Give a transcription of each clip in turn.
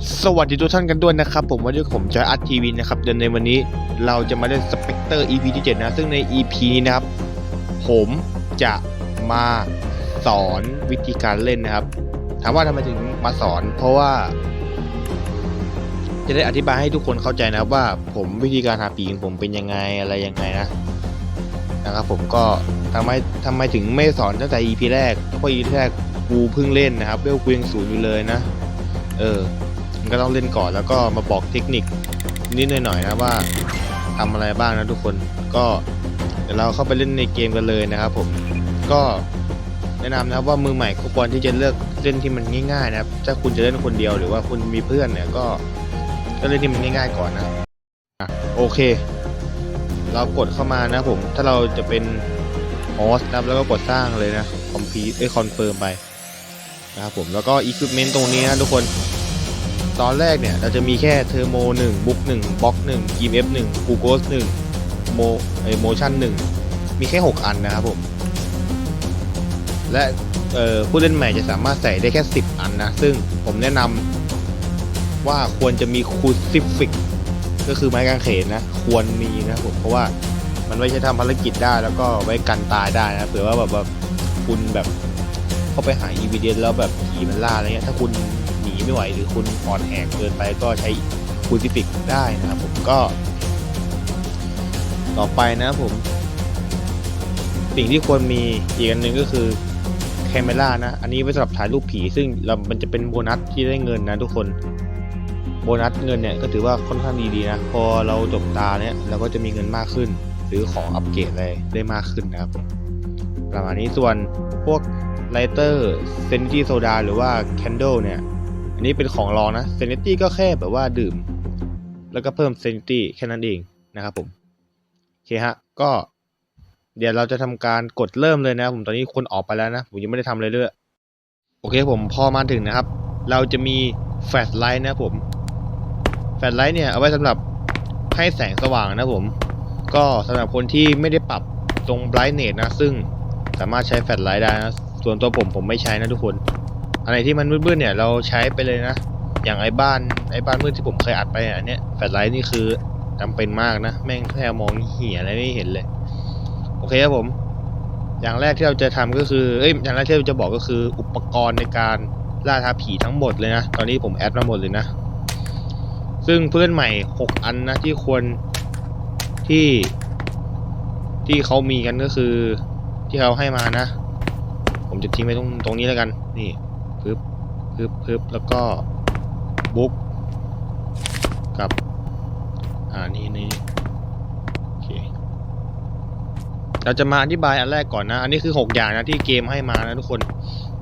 สวัสดีทุกท่านกันด้วยนะครับ ผมวันนี้ผมจะอัดทีวีนะครับเดินในวันนี้เราจะมาเล่นสเปกเตอร์ EP ที่7นะ ซึ่งใน EP นี้นะครับ ผมจะมาสอนวิธีการเล่นนะครับ ถามว่าทำไมถึงมาสอน เพราะว่า จะได้อธิบายให้ทุกคนเข้าใจนะครับว่าผมวิธีการหาผีของผมเป็นยังไงอะไรยังไงนะนะครับ ผมก็ทำไมทำไมถึงไม่สอนตั้งแต่ EP แรกเพราะ EP แรกกูเพิ่งเล่นนะครับเวลกูยังศูนย์อยู่เลยนะ เออ มันก็ต้องเล่นก่อนแล้วก็มาบอกเทคนิคนิดหน่อยๆนะว่าทำอะไรบ้างนะทุกคนก็เดี๋ยวเราเข้าไปเล่นในเกมกันเลยนะครับ ผมก็แนะนำนะครับว่ามือใหม่ก็ควรที่จะเลือกเล่นที่มันง่ายๆนะครับถ้าคุณจะเล่นคนเดียวหรือว่าคุณมีเพื่อนเนี่ยก็ก็เล่นที่มันง่าย ๆก่อนนะอะโอเค เรากดเข้ามานะผมถ้าเราจะเป็นโฮสนะครับแล้วก็กดสร้างเลยนะคอมพิวเอ้คอนเฟิร์มไปนะครับผมแล้วก็อุปกรณ์ตรงนี้นะทุกคน ตอนแรกเนี่ย เราจะมีแค่เทอร์โม1บุ๊ก1บล็อก1 EMF 1กูโกส1โมไอโมชั่น1มีแค่ 6 อันนะครับผม และผู้เล่นใหม่จะสามารถใส่ได้แค่ 10 อันนะ ซึ่งผมแนะนำว่าควรจะมีคูซิฟิกก็คือไม้กางเขนนะ ควรมีนะครับผมเพราะว่ามันไว้ใช้ทำภารกิจได้แล้วก็ไว้กันตายได้นะเผื่อว่าแบบว่าคุณแบบเข้าไปหาอีวีเดนแล้วแบบผีมันล่าอะไรเงี้ยถ้าคุณ หนีไม่ไหวหรือคุณอ่อนแอเกินไปก็ใช้คูซิฟิกได้นะครับผมก็ ต่อไปนะผมสิ่งที่ควรมีอีกอันหนึ่งก็คือแคมเมรานะ อันนี้ไว้สำหรับถ่ายรูปผี ซึ่งเรามันจะเป็นโบนัสที่ได้เงินนะทุกคน โบนัสเงินเนี่ยก็ถือว่าค่อนข้างดีๆนะ พอเราจบตาเนี่ยเราก็จะมีเงินมากขึ้น ซื้อของอัปเกรดอะไรได้มากขึ้นนะครับ ประมาณนี้ส่วนพวกไลเตอร์เซนตี้โซดาหรือว่าแคนเดลเนี่ย นนี้เป็นของรองนะเซนิตี้ก็แค่แบบว่าดื่ม แล้วก็เพิ่มเซนิตี้แค่นั้นเองนะครับผมโอเคฮะ ก็ เดี๋ยวเราจะทำการกดเริ่มเลยนะครับผมตอนนี้คนออกไปแล้วนะ ผมยังไม่ได้ทำอะไรเลยโอเคผมพอมาถึงนะครับ เราจะมีแฟลชไลท์นะผมแฟลชไลท์เนี่ยเอาไว้สำหรับให้แสงสว่างนะผม ก็สำหรับคนที่ไม่ได้ปรับตรง brightness นะ ซึ่งสามารถใช้แฟลชไลท์ได้นะ ส่วนตัวผมผมไม่ใช้นะทุกคน อะไรที่มันมืดๆเนี่ยเราใช้ไปเลยนะ อย่างไอ้บ้านไอ้บ้านมืดที่ผมเคยอัดไปอะอันเนี้ยแฟลชไลท์นี่คือจำเป็นมากนะ แม่งแค่มองเหี้ยอะไรไม่เห็นเลย โอเคครับผม อย่างแรกที่เราจะทำก็คือเอ้ยอย่างแรกที่เราจะบอกก็คือ อุปกรณ์ในการล่าท้าผีทั้งหมดเลยนะ ตอนนี้ผมแอดมาหมดเลยนะ ซึ่งเพื่อนใหม่ 6 อันนะที่ควรที่ที่เขามีกันก็คือที่เขาให้มานะ ผมจะทิ้งไว้ตรงตรงนี้แล้วกัน นี่ ปึ๊บปึ๊บแล้วก็บุ๊กกับ อ่า นี่นี่โอเค เราจะมาอธิบายอันแรกก่อนนะ อันนี้คือ 6 อย่างนะที่เกมให้มานะทุกคน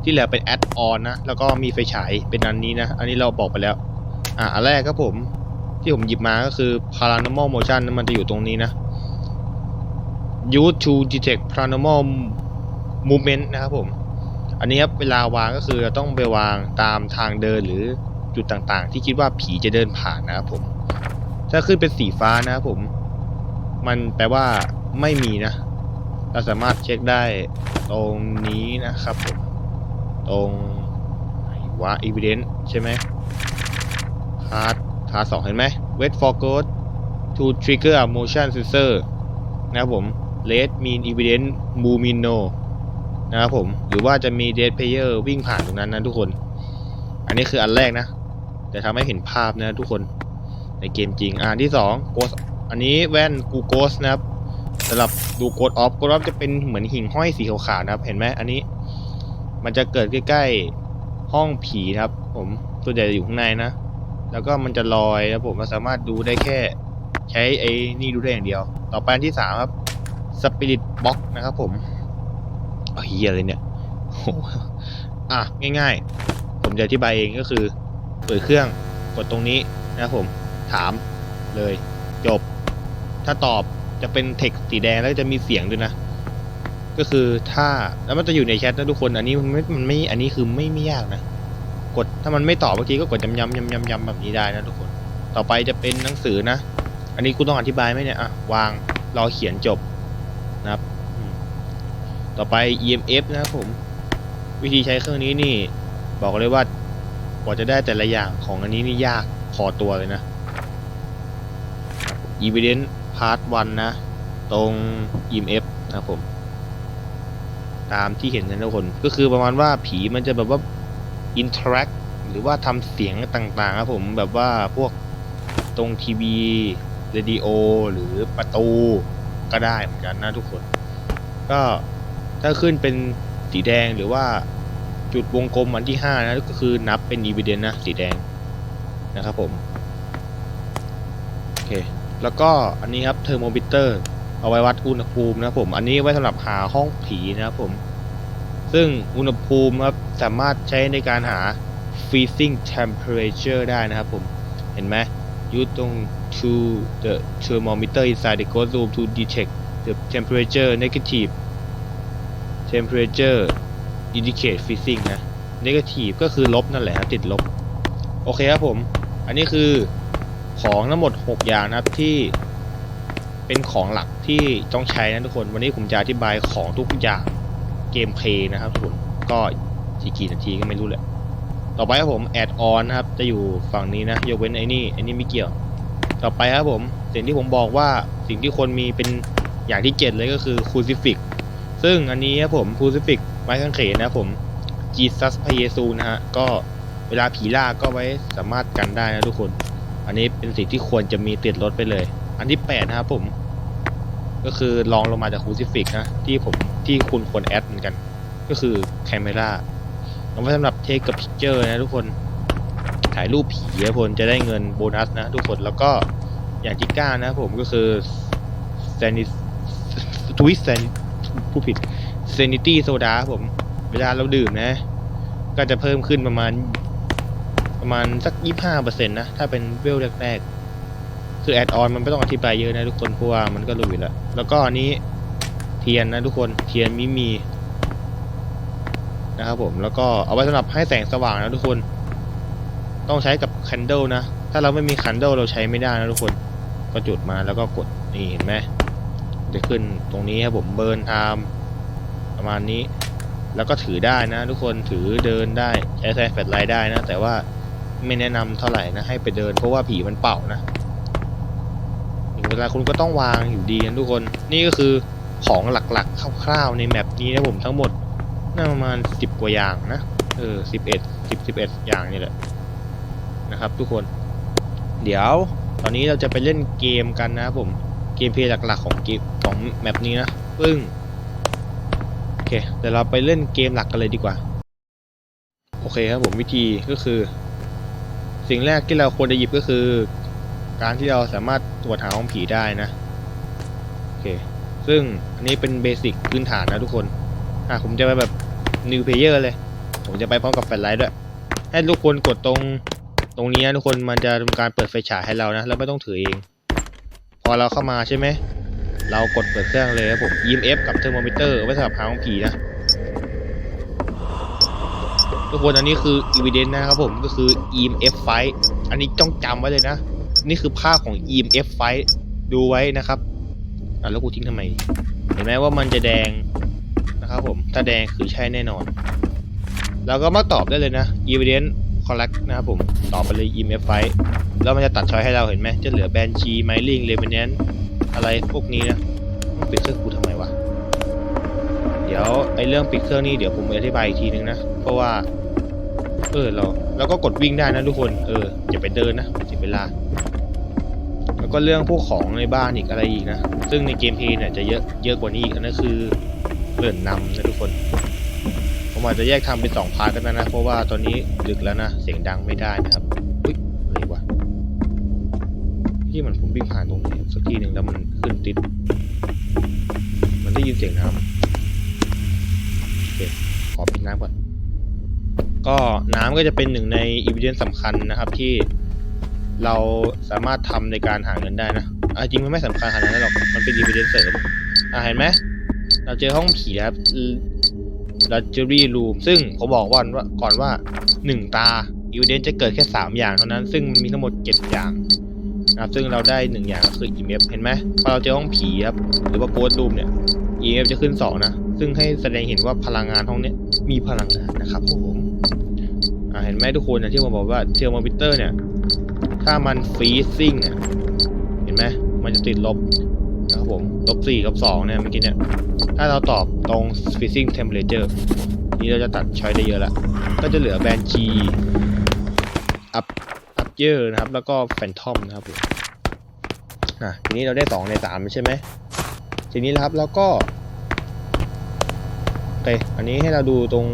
ที่เหลือเป็นแอดออนนะ แล้วก็มีไฟฉายเป็นอันนี้นะ อันนี้เราบอกไปแล้ว อ่า อันแรกครับผม ที่ผมหยิบมาก็คือ paranormal motion นมันจะอยู่ตรงนี้นะ use to detect paranormal movement นะครับผม อันนี้ครับเวลาวางก็คือเราต้องไปวางตามทางเดินหรือจุดต่างๆ ที่คิดว่าผีจะเดินผ่านนะครับผม ถ้าขึ้นเป็นสีฟ้านะครับผม มันแปลว่าไม่มีนะ เราสามารถเช็คได้ตรงนี้นะครับผม ตรงวะ evidence ใช่ไหม part part สองเห็นไหม wait for ghost to trigger a motion sensor นะครับผม red mean evidence mumino นะครับผมหรือว่าจะมี dead player วิ่งผ่านตรงนั้นนะทุกคน อันนี้คืออันแรกนะจะทำให้เห็นภาพนะทุกคนในเกมจริงอันที่สอง ghost อันนี้แว่นกู ghost นะครับสำหรับดู ghost off ghost off จะเป็นเหมือนหิ่งห้อยสีขาวๆนะครับ เห็นไหมอันนี้ มันจะเกิดใกล้ๆห้องผีนะครับ ผมส่วนใหญ่จะอยู่ข้างในนะแล้วก็มันจะลอยนะผมมันสามารถดูได้แค่ ใช้ไอ้นี่ดูได้อย่างเดียว ต่อไปอันที่สามครับ spirit box นะครับผม เฮียเลยเนี่ยโอ้โหอะง่าย ๆ ผมจะอธิบายเองก็คือ เปิดเครื่องกดตรงนี้นะผมถามเลย จบ ถ้าตอบจะเป็นเทคสีแดงแล้วจะมีเสียงด้วยนะ ก็คือถ้าแล้วมันจะอยู่ในแชทนะทุกคนอันนี้มันไม่มันไม่อันนี้คือไม่ไม่ยากนะ กดถ้ามันไม่ตอบเมื่อกี้ก็กดยำยำยำยำยำแบบนี้ได้นะทุกคน ต่อไปจะเป็นหนังสือนะ อันนี้กูต้องอธิบายไหมเนี่ยอะวางรอเขียนจบ ต่อไป EMF นะครับผม วิธีใช้เครื่องนี้นี่ บอกเลยว่ากว่าจะได้แต่ละอย่างของอันนี้นี่ยากพอตัวเลยนะ Evidence Part 1 นะ ตรง EMF นะครับผม ตามที่เห็นนะทุกคนก็คือประมาณว่าผีมันจะแบบว่า interact หรือว่าทำเสียงต่างๆครับผมแบบว่าพวกตรงทีวีเรดิโอหรือประตูก็ได้เหมือนกันนะทุกคน ก็ ถ้าขึ้นเป็นสีแดงหรือว่าจุดวงกลมอันที่5นะก็คือนับเป็น evidence นะสีแดงนะครับผมโอเคแล้วก็อันนี้ครับเทอร์โมมิเตอร์เอาไว้วัดอุณหภูมินะผม อันนี้ไว้สำหรับหาห้องผีนะครับผม ซึ่งอุณหภูมิครับสามารถใช้ในการหา freezing temperature ได้นะครับผม เห็นไหม you ตรง to the thermometer inside the code room to detect the temperature negative temperature indicate freezing นะ negative ก็คือลบนั่นแหละครับติดลบ โอเคครับผม อันนี้คือของทั้งหมด 6 อย่างนะครับที่เป็นของหลักที่ต้องใช้นะทุกคน วันนี้ผมจะอธิบายของทุกอย่างเกมเพลย์นะครับทุกคนก็กี่กี่นาทีก็ไม่รู้แหละต่อไปครับผมแอดออนนะครับ จะอยู่ฝั่งนี้นะยกเว้นไอ้นี่ไอ้นี่ไม่เกี่ยว ต่อไปครับผมสิ่งที่ผมบอกว่าสิ่งที่คนมีเป็นอย่างที่เจ็ดเลยก็คือคูซิฟิก ซึ่งอันนี้ครับผมคูซิฟิกไม้กางเขนนะครับผมจีซัสพระเยซูนะฮะก็เวลาผีล่าก็ไว้สามารถกันได้นะทุกคน อันนี้เป็นสิ่งที่ควรจะมีติดรถไปเลย อันที่แปดนะครับผม ก็คือลองลงมาจากคูซิฟิกนะ ที่ผมที่คุณควรแอดเหมือนกัน ก็คือแคมเมราเอาไว้สำหรับเทคกับพิกเจอร์นะทุกคนถ่ายรูปผีนะคนจะได้เงินโบนัสนะทุกคนแล้วก็อย่างที่ก้านะผมก็คือ sanit twist san ผู้ผิด sanity soda ครับผม เวลาเราดื่มนะ ก็จะเพิ่มขึ้นประมาณ ประมาณสักยี่ห้าเปอร์เซ็นต์นะ ถ้าเป็นเวลแรกๆ คือแอดออนมันไม่ต้องอธิบายเยอะนะทุกคนเพราะว่ามันก็รู้อยู่แล้ว แล้วก็อันนี้เทียนนะทุกคนเทียนมิมีนะครับผมแล้วก็เอาไว้สำหรับให้แสงสว่างนะทุกคน ต้องใช้กับคันเดิลนะ ถ้าเราไม่มีคันเดิลเราใช้ไม่ได้นะทุกคน ก็จุดมาแล้วก็กดนี่เห็นไหม จะขึ้นตรงนี้ครับผมเบิร์นไทม์ประมาณนี้ แล้วก็ถือได้นะ ทุกคนถือเดินได้ใช้แซนแฟลไลท์ได้นะ แต่ว่าไม่แนะนำเท่าไหร่นะให้ไปเดินเพราะว่าผีมันเป่านะถึงเวลาคุณก็ต้องวางอยู่ดีนะทุกคนนี่ก็คือของหลักๆคร่าวๆในแมปนี้นะผมทั้งหมดน่าประมาณสิบกว่าอย่างนะเออสิบเอ็ดสิบสิบเอ็ดอย่างนี่แหละนะครับ ทุกคน เดี๋ยว ตอนนี้เราจะไปเล่นเกมกันนะครับผม กมเพลย์หลักๆของเกมของแมปนี้นะซึ่งโอเคเดี๋ยวเราไปเล่นเกมหลักกันเลยดีกว่า โอเคครับผมวิธีก็คือ สิ่งแรกที่เราควรจะหยิบก็คือ การที่เราสามารถตรวจหาห้องผีได้นะโอเคซึ่งอันนี้เป็นเบสิกพื้นฐานนะทุกคนอะผมจะไปแบบ new player เลย ผมจะไปพร้อมกับแฟลชไลท์ด้วย ให้ทุกคนกดตรงตรงนี้นะทุกคนมันจะทำการเปิดไฟฉายให้เรานะ แล้วไม่ต้องถือเอง อเราเข้ามาใช่ไหม เรากดเปิดเครื่องเลยครับผม EMF กับเทอร์โมมิเตอร์ไว้สำหรับหาของผีนะ ทุกคนอันนี้คือ evidence นะครับผมก็คือ EMF fight อันนี้ต้องจำไว้เลยนะ นี่คือภาพของ EMF fight ดูไว้นะครับอะแล้วกูทิ้งทำไม เห็นไหมว่ามันจะแดงนะครับผม ถ้าแดงคือใช่แน่นอน เราก็มาตอบได้เลยนะ evidence correct นะครับผม ต่อไปเลย EMF fight แล้วมันจะตัดช้อยให้เราเห็นไหม จะเหลือ Banshee Myling Revenant อะไรพวกนี้นะมันปิดเครื่องกูทำไมวะ เดี๋ยวไอ้เรื่องปิดเครื่องนี่เดี๋ยวผมอธิบายอีกทีนึงนะ เพราะว่า เออเราเราก็กดวิ่งได้นะทุกคน เอออย่าไปเดินนะเสียเวลา แล้วก็เรื่องพวกของในบ้านอีกอะไรอีกนะ ซึ่งในเกมเพลย์เนี่ยจะเยอะเยอะกว่านี้อีกอันนั่นคือเลื่อนนำนะทุกคน ผมอาจจะแยกทำเป็นสองพาร์ทกันนะนะ เพราะว่าตอนนี้ดึกแล้วนะ เสียงดังไม่ได้นะครับอุ้ยอะไรวะที่มันผมวิ่งผ่านตรงนี้สักทีหนึ่งแล้วมันขึ้นติด มันได้ยินเสียงน้ำโอเคขอปิดน้ำก่อน ก็น้ำก็จะเป็นหนึ่งในอีเวนต์สำคัญนะครับที่เราสามารถทำในการหาเงินได้นะอะจริงมันไม่สำคัญขนาดนั้นหรอก มันเป็นอีเวนต์เสริม อะเห็นไหม เราเจอห้องผีแล้วครับ Luxury Room ซึ่งผมบอกว่าก่อนว่า 1 ตา Evidence จะเกิดแค่ 3 อย่างเท่านั้น ซึ่งมันมีทั้งหมด 7 อย่างนะครับซึ่งเราได้ 1 อย่างก็คือ EMF เห็นไหมพอเราเจอห้องผีครับหรือว่า Ghost Room เนี่ย EMF จะขึ้น 2 นะ ซึ่งให้แสดงเห็นว่าพลังงานห้องนี้มีพลังงานนะครับผมอ่าเห็นไหมทุกคนนะที่ผมบอกว่าเทอร์โมมิเตอร์เนี่ย ถ้ามันฟรีซิ่งเนี่ยเห็นไหมมันจะติดลบ ผมลบสี่ลบสองเนี่ยเมื่อกี้เนี่ย ถ้าเราตอบตรง freezing temperature นี่เราจะตัดช้อยได้เยอะละก็จะเหลือแบนชีอัพอัพเยอร์นะครับ แล้วก็แฟนทอมนะครับผมอะทีนี้เราได้สองในสามใช่ไหมทีนี้นะครับแล้วก็โอเคอันนี้ให้เราดูตรง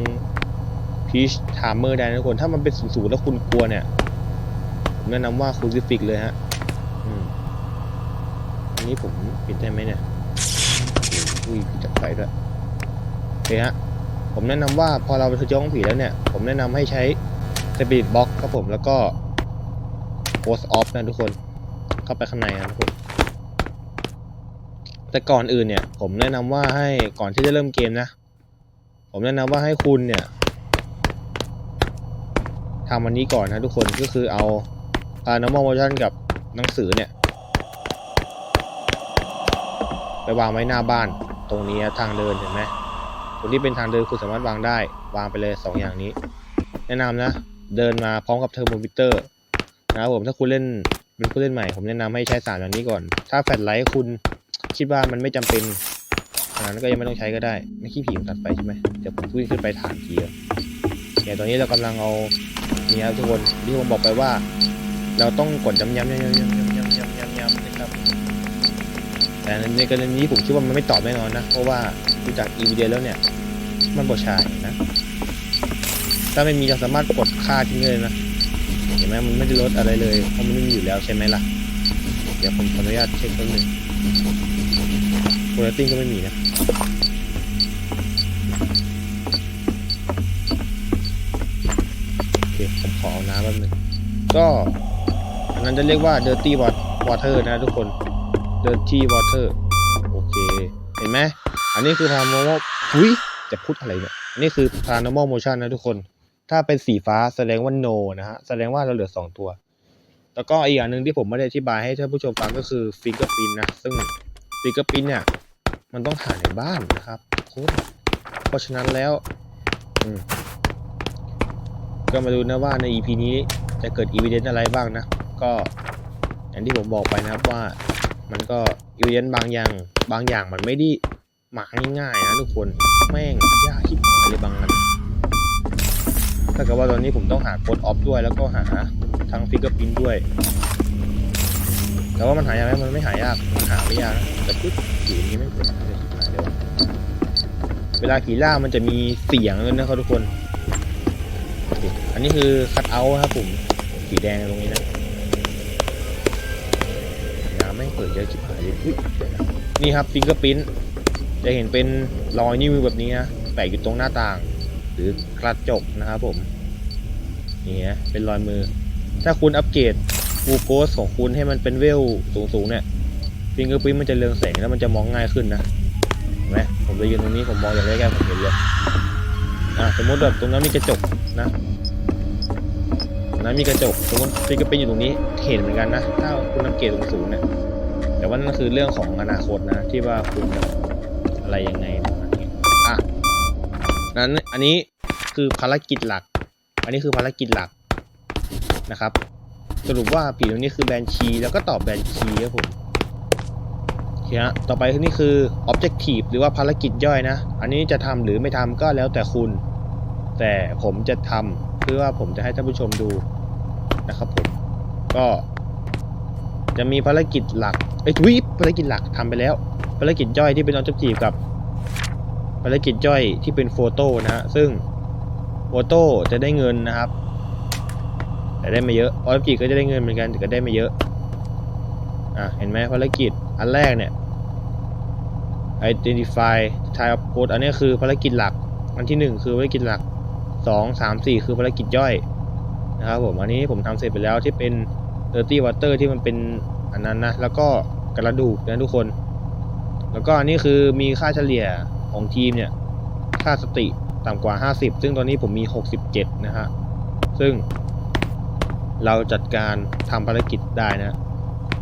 พีชทามเมอร์ได้นะทุกคน ถ้ามันเป็นศูนย์ๆแล้วคุณกลัวเนี่ยผมแนะนำว่าคูซิฟิกเลยฮะ นี้ผมปิดได้ไหมเนี่ยอุ้ยปิดจากไฟด้วยโอเคฮะผมแนะนำว่าพอเราไปเจอห้องผีแล้วเนี่ย ผมแนะนำให้ใช้สปีดบ็อกครับผมแล้วก็โ s สออฟนะทุกคนเข้าไปข้างในนะครับผมแต่ก่อนอื่นเนี่ย ผมแนะนำว่าให้ก่อนที่จะเริ่มเกมนะ ผมแนะนำว่าให้คุณเนี่ยทำอันนี้ก่อนนะทุกคนก็คือเอา paranormal motion กับหนังสือเนี่ย ไปวางไว้หน้าบ้าน ตรงนี้ทางเดินเห็นไหมตรงที่เป็นทางเดินคุณสามารถวางได้ วางไปเลยสองอย่างนี้ แนะนำนะ เดินมาพร้อมกับเทอร์โมมิเตอร์นะครับผมถ้าคุณเล่นเป็นผู้เล่นใหม่ ผมแนะนำให้ใช้สามอย่างนี้ก่อน ถ้าแฟลชไลท์คุณคิดว่ามันไม่จำเป็นอันนั้นก็ยังไม่ต้องใช้ก็ได้ ไม่ขี้ผีมตัดไฟใช่ไหมเดี๋ยวผมพุ่งขึ้นไปฐานทีเดียวเนี่ยตอนนี้เรากำลังเอาเนี่ยทุกคนที่ผมบอกไปว่า เราต้องกดย้ำย้ำย้ำย้ำย้ำย้ำย้ำๆนะครับ แต่ในกรณีนี้ผมคิดว่ามันไม่ตอบแน่นอนนะ เพราะว่าดูจากอีวีเดียแล้วเนี่ย มันบอชายนะ ถ้าไม่มีเราสามารถกดค่าทิ้งเลยนะ เห็นไหมมันไม่ได้ลดอะไรเลย เพราะมันไม่มีอยู่แล้วใช่ไหมล่ะ เดี๋ยวผมขออนุญาตเช็คแป๊บนึงโคเรตติ้งก็ไม่มีนะโอเคผมขอเอาน้ำแป๊บนึงก็อันนั้นจะเรียกว่า dirty water นะทุกคน dirty water โอเค เห็นไหม อันนี้คือ paranormal อุ้ยจะพูดอะไรเนี่ยนนี้คือ paranormal motion นะทุกคน ถ้าเป็นสีฟ้าแสดงว่า no นะฮะ แสดงว่าเราเหลือ 2 ตัว แล้วก็อีกอย่างหนึ่งที่ผมไม่ได้อธิบายให้ท่านผู้ชมฟังก็คือ fingerprint นะ ซึ่ง fingerprint เนี่ย มันต้องหาในบ้านนะครับค้ดเพราะฉะนั้นแล้ว ก็มาดูนะว่าใน EP นี้จะเกิด evidence อะไรบ้างนะ ก็อย่างที่ผมบอกไปนะครับว่า มันก็ evidence บางอย่างบางอย่างมันไม่ได้หมาง่ายๆนะทุกคนแม่งยากชิบหายเลยบางอันถ้าเกิดว่าตอนนี้ผมต้องหาโค้ดออฟด้วยแล้วก็หาทั้งฟิกเกอร์พินด้วย แต่ว่ามันหายากไหมมันไม่หายากมันหาไม่ยากแต่ปุ๊บอยู่อย่างนี้ไม่เปิดไม่ได้ชิบหายเลยวะเวลาขี่ล่ามันจะมีเสียงเลยนะครับทุกคน อันนี้คือคัตเอาท์ครับผมสีแดงตรงนี้นะ เปิดเยอะชิบหายเลยอุ๊ยนี่ครับฟิงเกอร์พิ้นจะเห็นเป็นรอยนิ้วแบบนี้นะแปะอยู่ตรงหน้าต่าง หรือกระจกนะครับผมนี่ฮะเป็นรอยมือ ถ้าคุณอัปเกรดฟูโกสของคุณให้มันเป็นเวลสูงๆเนี่ยฟิงเกอร์พิ้นมันจะเรืองแสงแล้วมันจะมองง่ายขึ้นนะเห็นไหมผมจะยืนตรงนี้ผมมองอย่างใกล้ๆผมเห็นเลยอะสมมติแบบตรงนั้นมีกระจกนะนั้นมีกระจกสมมติฟิงเกอร์พิ้นอยู่ตรงนี้เห็นเหมือนกันนะ ถ้าคุณอัปเกรดสูงๆเนี่ย แต่ว่านั่นคือเรื่องของอนาคตนะ ที่ว่าคุณจะอะไรยังไงประมาณนี้อะนั้นอันนี้คือภารกิจหลัก อันนี้คือภารกิจหลักนะครับ สรุปว่าผีตัวนี้คือแบนชีแล้วก็ตอบแบนชีครับผมเคฮะต่อไปนี่คือ objective หรือว่าภารกิจย่อยนะ อันนี้จะทำหรือไม่ทำก็แล้วแต่คุณ แต่ผมจะทำเพื่อว่าผมจะให้ท่านผู้ชมดูนะครับผม ก็ จะมีภารกิจหลักเอ้ยทุยภารกิจหลักทำไปแล้ว ภารกิจย่อยที่เป็น objective กับ ภารกิจย่อยที่เป็นโฟโต้นะฮะซึ่งโฟโต้จะได้เงินนะครับ แต่ได้ไม่เยอะออบจิก็จะได้เงินเหมือนกันแต่ก็ได้ไม่เยอะอะเห็นไหมภารกิจอันแรกเนี่ย identify type of code อันนี้คือภารกิจหลัก อันที่หนึ่งคือภารกิจหลักสองสามสี่คือภารกิจย่อยนะครับผมอันนี้ผมทำเสร็จไปแล้วที่เป็น dirty water ที่มันเป็นอันนั้นนะ แล้วก็กระดูกนะทุกคน แล้วก็อันนี้คือมีค่าเฉลี่ยของทีมเนี่ย ค่าสติต่ำกว่า 50 ซึ่งตอนนี้ผมมี 67 นะฮะ ซึ่งเราจัดการทำภารกิจได้นะ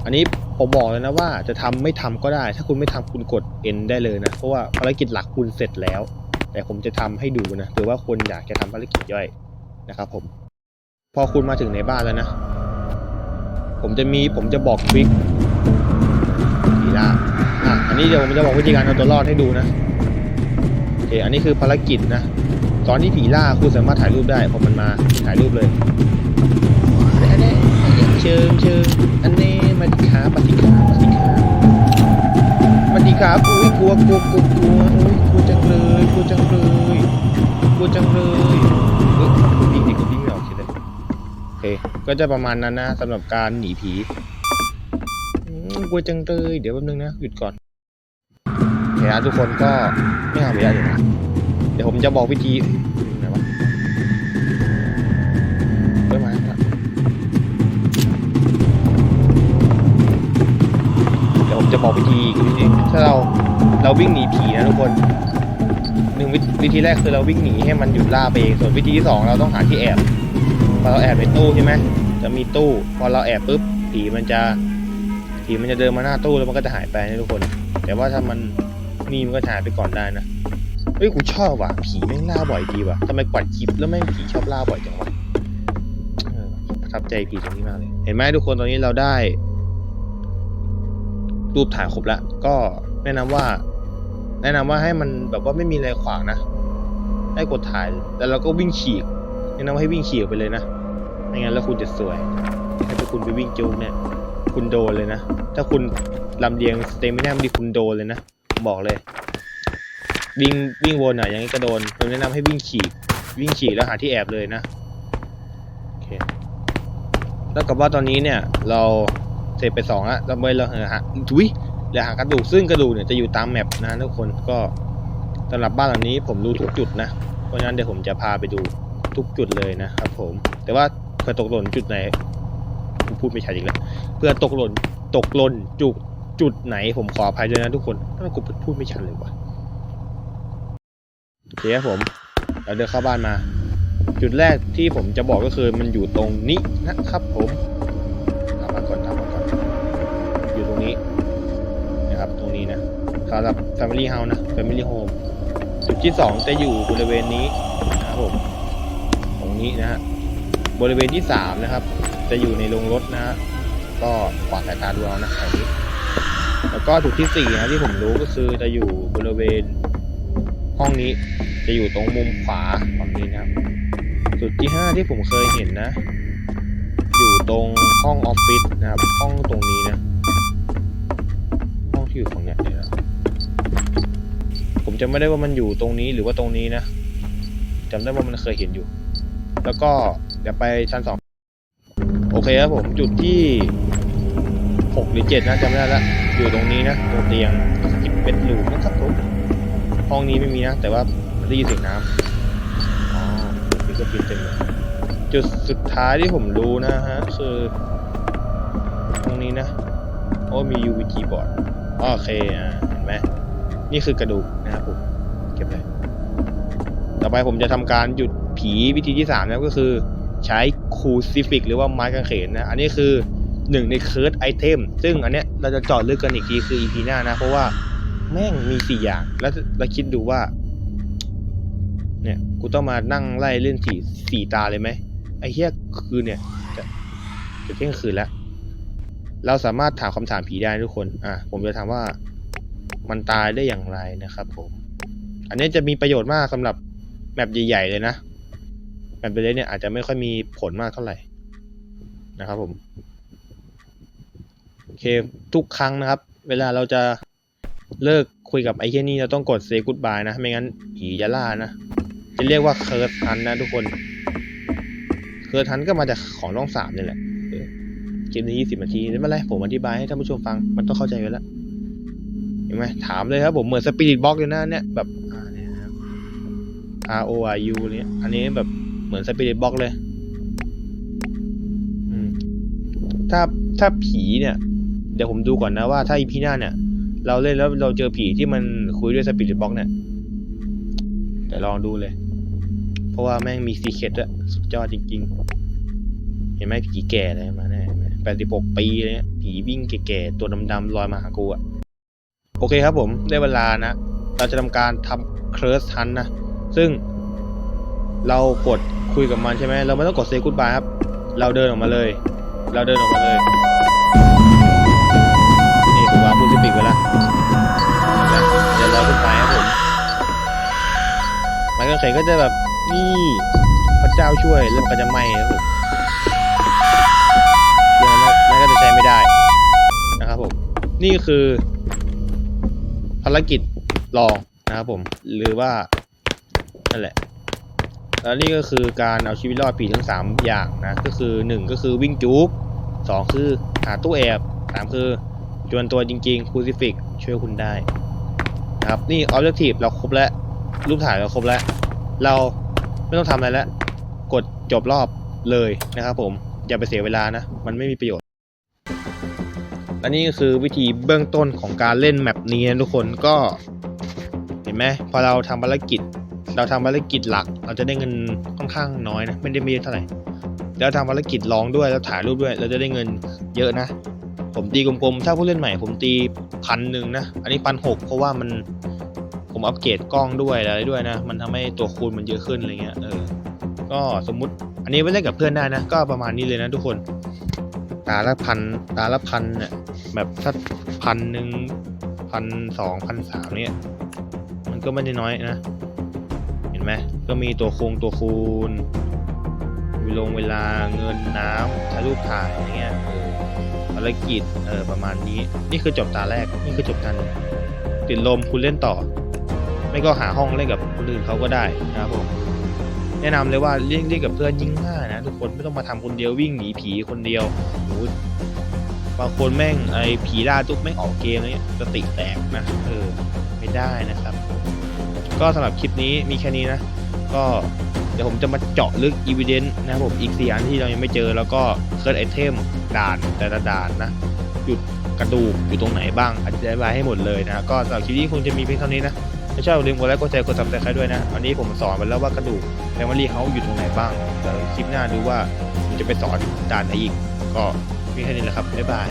อันนี้ผมบอกเลยนะว่าจะทำไม่ทำก็ได้ ถ้าคุณไม่ทำคุณกด N ได้เลยนะ เพราะว่าภารกิจหลักคุณเสร็จแล้ว แต่ผมจะทำให้ดูนะหรือว่าคนอยากจะทำภารกิจย่อยนะครับผม พอคุณมาถึงในบ้านแล้วนะ ผมจะมีผมจะบอกทริคผีล่าอะอันนี้เดี๋ยวผมจะบอกวิธีการเอาตัวรอดให้ดูนะโอเคอันนี้คือภารกิจนะตอนที่ผีล่าคุณสามารถถ่ายรูปได้พอมันมาถ่ายรูปเลยอันนี้เชิงเชิงอันนี้มาดิครับมาดิครับมาดิครับมาดิครับอุ้ยกลัวกลัวกลัวกลัวอุ้ยกลัวจังเลยกลัวจังเลยกลัวจังเลย ก็จะประมาณนั้นนะสำหรับการหนีผีกลัวจังเลยเดี๋ยวแป๊บนึงนะหยุดก่อนเคนะทุกคนก็ไม่เอาไม่ได้เลยนะเดี๋ยวผมจะบอกวิธีไหนวะเริ่มมาเดี๋ยวผมจะบอกวิธีอีกวิธีถ้าเราเราวิ่งหนีผีนะทุกคนหนึ่งวิวิธีแรกคือเราวิ่งหนีให้มันหยุดล่าไปเองส่วนวิธีที่สองเราต้องหาที่แอบ พอเราแอบในตู้ใช่ไหมจะมีตู้ พอเราแอบปุ๊บผีมันจะผีมันจะเดินมาหน้าตู้แล้วมันก็จะหายไปนะทุกคน แต่ว่าถ้ามันมีมันก็หายไปก่อนได้นะเฮ้ยกูชอบว่ะผีแม่งล่าบ่อยดีว่ะทำไมกวาดคลิปแล้วแม่งผีชอบล่าบ่อยจังวะประทับใจผีตรงนี้มากเลย เห็นไหมทุกคนตอนนี้เราได้ รูปถ่ายครบแล้วก็แนะนำว่า แนะนำว่าให้มันแบบว่าไม่มีอะไรขวางนะให้กดถ่ายแล้วเราก็วิ่งฉีกแนะนำว่าให้วิ่งฉีกไปเลยนะ ไม่งั้นแล้วคุณจะสวย ถ้าคุณไปวิ่งจูงเนี่ย คุณโดนเลยนะ ถ้าคุณลำเลียงสเตมิน่าไม่ดีคุณโดนเลยนะ บอกเลย วิ่งวิ่งวนอะอย่างนี้ก็โดนผมแนะนำให้วิ่งฉีกวิ่งฉีกแล้วหาที่แอบเลยนะโอเคแล้วกับว่าตอนนี้เนี่ย เราเสร็จไปสองแล้วเราไม่เราหาจุ้ยเหลือหากระดูกซึ่งกระดูกเนี่ยจะอยู่ตามแมปนะทุกคนก็สำหรับบ้านหลังนี้ผมรู้ทุกจุดนะ เพราะฉะนั้นเดี๋ยวผมจะพาไปดูทุกจุดเลยนะครับผม แต่ว่า เผื่อตกหล่นจุดไหนผมพูดไม่ชัดอีกแล้วเพื่อตกหล่นตกหล่นจุดจุดไหนผมขออภัยด้วยนะทุกคนถ้ากูพูดไม่ชัดเลยวะโอเคครับผมเราเดินเข้าบ้านมา จุดแรกที่ผมจะบอกก็คือมันอยู่ตรงนี้นะครับผมทำมาก่อนทำมาก่อนอยู่ตรงนี้นะครับตรงนี้นะสำหรับ Family House นะ Family Home จุดที่สองจะอยู่บริเวณนี้นะครับผม ตรงนี้นะฮะ บริเวณที่สามนะครับ จะอยู่ในโรงรถนะฮะก็ขวาดสายตาดูเอานะแถวนี้แล้วก็จุดที่สี่นะที่ผมรู้ก็คือจะอยู่บริเวณห้องนี้จะอยู่ตรงมุมขวาฝั่งนี้นะครับจุดที่ห้าที่ผมเคยเห็นนะ อยู่ตรงห้องออฟฟิศนะครับ ห้องตรงนี้นะห้องที่อยู่ฝั่งเนี้ยเดี๋ยนะผมจำไม่ได้ว่ามันอยู่ตรงนี้หรือว่าตรงนี้นะจำได้ว่ามันเคยเห็นอยู่ แล้วก็ เดี๋ยวไปชั้นสองโอเคครับผมจุดที่หกหรือเจ็ดนะจำไม่ได้ละอยู่ตรงนี้นะตรงเตียงสิบเอ็ดลูนะครับผมห้องนี้ไม่มีนะ แต่ว่าได้ยินเสียงน้ำอ๋อมีก็ปินเต็มเลยจุดสุดท้ายที่ผมรู้นะฮะคือตรงนี้นะโอ้มี UVG บอร์ดโอเคอ่าเห็นไหมนี่คือกระดูกนะครับผมเก็บเลยต่อไปผมจะทำการหยุดผีวิธีที่สามนะก็คือ ใช้คูซิฟิกหรือว่าไม้กางเขนนะ อันนี้คือหนึ่งในเคิร์ดไอเทมซึ่งอันเนี้ยเราจะจอดลึกกันอีกทีคือ EP หน้านะ เพราะว่าแม่งมีสี่อย่าง แล้วเราคิดดูว่า เนี่ย กูต้องมานั่งไล่เล่นสี่สี่ตาเลยไหมไอ้เหี้ยคืนเนี่ย จะจะเที่ยงคืนแล้ว เราสามารถถามคำถามผีได้ทุกคน อะผมจะถามว่ามันตายได้อย่างไรนะครับผม อันนี้จะมีประโยชน์มากสำหรับแมปใหญ่ ๆ เลยนะ แมปเล็กๆเนี่ยอาจจะไม่ค่อยมีผลมากเท่าไหร่นะครับผมโอเคทุกครั้งนะครับ เวลาเราจะเลิกคุยกับไอ้เหี้ยนี่เราต้องกด say goodbye นะ ไม่งั้นผีจะล่านะ จะเรียกว่าเคิร์ดฮันนะทุกคนเคิร์ดฮันก็มาจากของร่องสามนี่แหละเออคลิปนี้ยี่สิบนาทีไม่เป็นไรผมอธิบายให้ท่านผู้ชมฟังมันต้องเข้าใจกันแล้วเห็นไหมถามเลยครับผมเหมือนสปิริตบ็อกเลยนะเนี่ยแบบอ่าเนี่ยนะครับ R O I U เนี่ยอันนี้แบบ เหมือนสปิริตบ็อกเลยอืมถ้าถ้าผีเนี่ย เดี๋ยวผมดูก่อนนะว่าถ้าอีพีหน้าเนี่ย เราเล่นแล้วเราเจอผีที่มันคุยด้วยสปิริตบ็อกเนี่ยแต่ลองดูเลย เพราะว่าแม่งมีซีเคร็ตอะสุดยอดจริง ๆ เห็นไหมผีแก่เลยมาแน่แปดสิบหกปีอะไรเลยผีวิ่งแก่ๆตัวดำๆลอยมาหากูอะโอเคครับผมได้เวลานะ เราจะทำการทำเค r ร์สทันนะ ซึ่ง เรากดคุยกับมันใช่ไหมเราไม่ต้องกดเซกู d บายครับเราเดินออกมาเลย เราเดินออกมาเลย นี่ผมวางพูซิฟิกไว้แล้วเดี๋ยวรอคุณไปครับผมไมันก็เขนก็จะแบบนี่พระเจ้าช่วยแล้วมันก็จะไหม้ครับผมเดี๋ยวมันก็จะใช้ไม่ได้นะครับผม นี่คือภารกิจรองนะครับผม หรือว่านั่นแหละ แล้วนี่ก็คือการเอาชีวิตรอดผีทั้ง 3 อย่างนะ ก็คือ 1 ก็คือวิ่งจุก2คือหาตู้แอบ 3 คือจวนตัวจริงๆคูซิฟิกช่วยคุณได้นะครับนี่ออบเจกตีฟเราครบแล้ว รูปถ่ายเราครบแล้ว เราไม่ต้องทำอะไรแล้ว กดจบรอบเลยนะครับผมอย่าไปเสียเวลานะ มันไม่มีประโยชน์และนี่ก็คือวิธีเบื้องต้นของการเล่นแมปนี้นะทุกคนก็ เห็นไหมพอเราทำภารกิจ เราทำภารกิจหลัก เราจะได้เงินค่อนข้างน้อยนะ ไม่ได้ไม่เยอะเท่าไหร่แล้วทำภารกิจรองด้วยแล้วถ่ายรูปด้วย เราจะได้เงินเยอะนะ ผมตีกลมๆ ถ้าผู้เล่นใหม่ ผมตีพันหนึ่งนะ อันนี้พันหกเพราะว่ามันผมอัปเกรดกล้องด้วยอะไรด้วยนะ มันทำให้ตัวคูณมันเยอะขึ้นอะไรเงี้ย เออ ก็สมมุติอันนี้ไว้เล่นกับเพื่อนได้นะ ก็ประมาณนี้เลยนะทุกคน ตาละพัน ตาละพันเนี่ยแบบถ้าพันหนึ่งพันสองพันสามเนี่ย มันก็ไม่ได้น้อยนะ ไหมก็มีตัวคงตัวคูณเวลงเวลาเงินน้ำถ่ายรูปถ่ายอะไรเงี้ยเออภารกิจเออประมาณนี้ นี่คือจบตาแรกนี่คือจบตาหนึ่งติดลมคุณเล่นต่อ ไม่ก็หาห้องเล่นกับคนอื่นเขาก็ได้นะครับผมแนะนำเลยว่าเล่นเล่นกับเพื่อนยิ่งง่ายนะทุกคนไม่ต้องมาทำคนเดียววิ่งหนีผีคนเดียวโอ้บางคนแม่งไอ้ผีล่าตุ๊กแม่งออกเกมอะไรเงี้ยสติแตกนะเออไม่ได้นะครับ ก็สำหรับคลิปนี้มีแค่นี้นะ ก็เดี๋ยวผมจะมาเจาะลึก Evidence นะครับผมอีกสี่อันที่เรายังไม่เจอแล้วก็เคิร์ดไอเทมด่านแต่ละด่านนะจุดกระดูกอยู่ตรงไหนบ้างอธิบายให้หมดเลยนะก็สำหรับคลิปนี้คงจะมีเพียงเท่านี้นะถ้าชอบอย่าลืมกดไลค์กดแชร์กดซับสไครต์ด้วยนะวันนี้ผมสอนไปแล้วว่ากระดูกแฟมิลี่เขาอยู่ตรงไหนบ้างเดี๋ยวคลิปหน้าดูว่าผมจะไปสอนด่านไหนอีก ก็มีแค่นี้แหละครับบ๊ายบาย